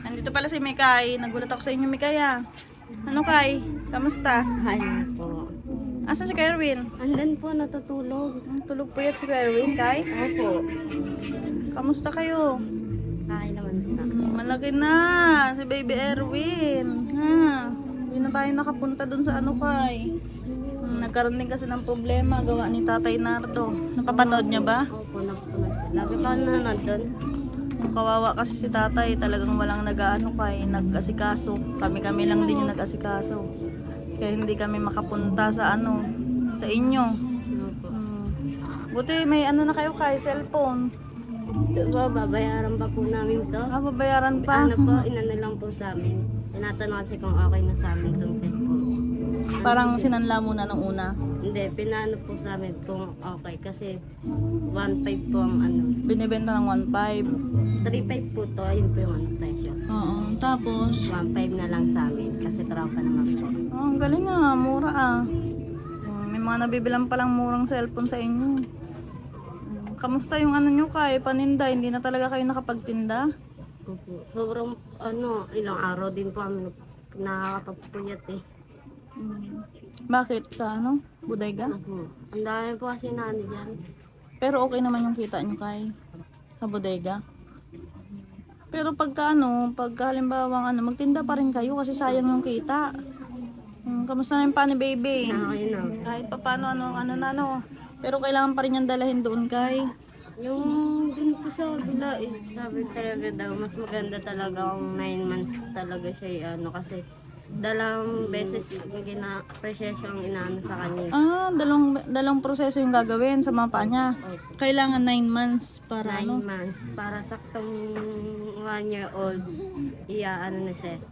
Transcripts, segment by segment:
Nandito pala si Mikay. Nagulat ako sa inyo, Mikay ah. Ano kay? Kamusta? Hi po. Asan si Kerwin? Andan po, natutulog. Tulog po yan si Kerwin, Kay. Opo. Kamusta kayo? Hi naman po. Malaki na si Baby Erwin. Ha? Hindi na tayo nakapunta dun sa ano kay. Hmm, Nagkaroon din kasi ng problema gawa ni Tatay Nardo. Napapanood niya ba? Opo, napunod. Lagi pa ako nanonood doon. Ang Kawawa kasi si Tatay, talagang walang nag-ano kay, nag-asikaso. Kami-kami lang din yung nag-asikaso. Kaya hindi kami makapunta sa ano, sa inyo. Hmm. Buti may ano na kayo kay, cellphone. Diba, babayaran pa po namin to. Ah, babayaran pa. Ano po, inano lang po sa amin. Tinatanong kasi kung okay na sa amin tong cellphone. Parang sinanla muna nung una. Hindi, pinano po sa amin kung okay. Kasi 1.5 po ang ano. Binibenta ng 1.5. 3.5 po to, yun po yung ano presyo. Oo. Tapos, 1.5 na lang sa amin kasi tropa naman po. oh, ang galing ah, mura ah. Oh, May mga nabibilang palang murang cellphone sa inyo. Hmm, Kamusta yung ano nyo kay paninda? Hindi na talaga kayo nakapagtinda? Opo. Sobrang ano, ilang araw din po kami nakakapagpuyat eh. Hmm. Bakit? Sa ano? Bodega? Ang dami po kasi na ano dyan. Pero okay naman yung kita nyo kay sa bodega. Pero pagka ano, pagka halimbawa ano, magtinda pa rin kayo kasi sayang yung kita. Hmm, kamusta na yung pani baby? Okay na. Kahit pa paano, ano, ano na, ano. Pero kailangan pa rin yan dalahin doon kay. Yung dun po sa kabila eh, sabi talaga daw, mas maganda talaga kung 9 months talaga siya eh, ano kasi dalawang beses yung gina presesyo ang inaano sa kanya. Ah, dalawang, dalawang proseso yung gagawin sa mga paa niya. Opo. Kailangan 9 months para 9 ano. months para saktong 1 year old iya ano na siya.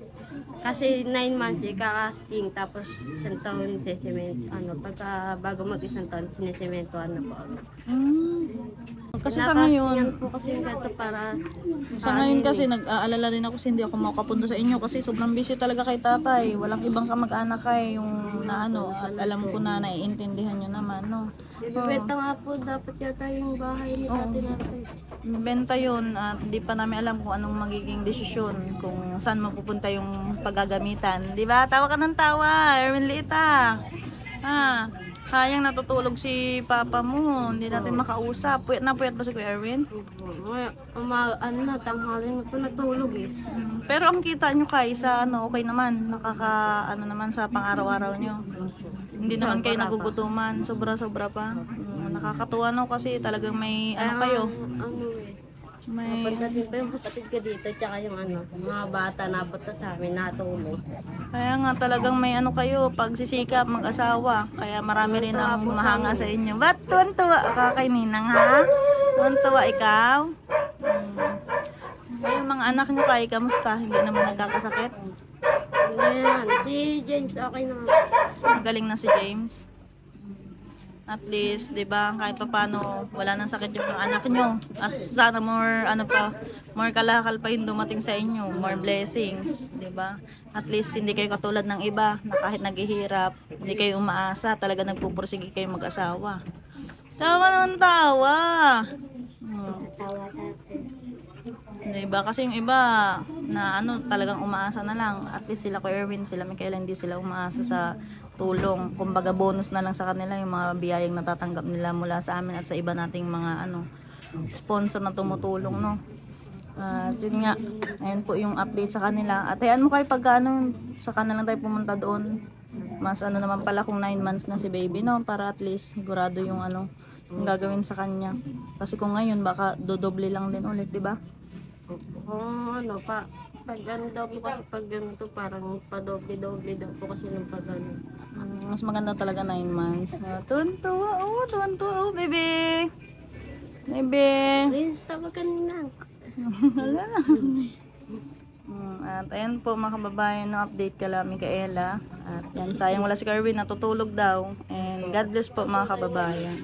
Kasi 9 months ikakasting tapos isang taon sisemento ano pagka bago mag isang taon sinisimentohan na po agad. Hmm. Kasi sa ngayon, po kasi yung ganito para sa ngayon kasi nag-aalala rin ako kasi hindi ako makapunta sa inyo kasi sobrang busy talaga kay tatay. Walang ibang kamag-anak kay yung na ano at alam ko na naiintindihan nyo naman, no. Bibenta nga po dapat yata yung bahay ni Tati natin. Benta yun at hindi pa namin alam kung anong magiging desisyon kung saan mapupunta yung paggagamitan. Di ba? Tawa ka ng tawa, Erwin Liita. Ha? Hayang natutulog si papa mo. Hindi natin makausap. Puyat na puyat ba si Kuya Erwin? Uma, ano na, tanghali na natulog eh. Pero ang kita nyo kay sa ano, okay naman. Nakaka, ano naman sa pang-araw-araw nyo. Hindi naman kayo nagugutuman. Sobra-sobra pa. Mm, nakakatuwa no kasi talagang may ano kayo. Ano eh. May Pagdating pa yung kapatid ko dito, tsaka yung ano, mga bata na punta sa amin, natulog. Kaya nga talagang may ano kayo, pagsisikap mag-asawa. Kaya marami rin ang mahanga sa inyo. Ba't tuwan-tuwa ka kay Ninang ha? Tuwan-tuwa ikaw? Hmm. Ay, yung mga anak nyo kay, kamusta? Hindi naman nagkakasakit? Ngayon, si James, okay na. Galing na si James. At least, 'di ba, kahit papaano wala nang sakit yung anak nyo. At sana more ano pa, more kalakal pa yung dumating sa inyo, more blessings, 'di ba? At least hindi kayo katulad ng iba na kahit naghihirap, hindi kayo umaasa, talaga nagpupursige kayo mag-asawa. Tawa ng tawa. Di ba? Kasi yung iba na ano talagang umaasa na lang. At least sila ko Erwin, sila Mikaela, hindi sila umaasa sa tulong. Kumbaga bonus na lang sa kanila yung mga biyayang natatanggap nila mula sa amin at sa iba nating mga ano sponsor na tumutulong, no? At yun nga, ayun po yung update sa kanila. At ayan mo kayo pag ano, sa kanila tayo pumunta doon. Mas ano naman pala kung 9 months na si baby, no? Para at least sigurado yung ano, yung gagawin sa kanya. Kasi kung ngayon, baka dodoble lang din ulit, di ba? Kung ano pa, pag ano daw po kasi pag ganito, parang padoble-doble daw po kasi ng pag ano. Mm, mas maganda talaga 9 months. Uh, tuwan-tuwa, oh, tuwan-tuwa, oh, baby. Baby. Ayun, tawag kanina. Wala. Mm, at ayan po mga kababayan, no, update ka lang, Mikaela. At yan, sayang wala si Carvin, natutulog daw. And God bless po mga kababayan.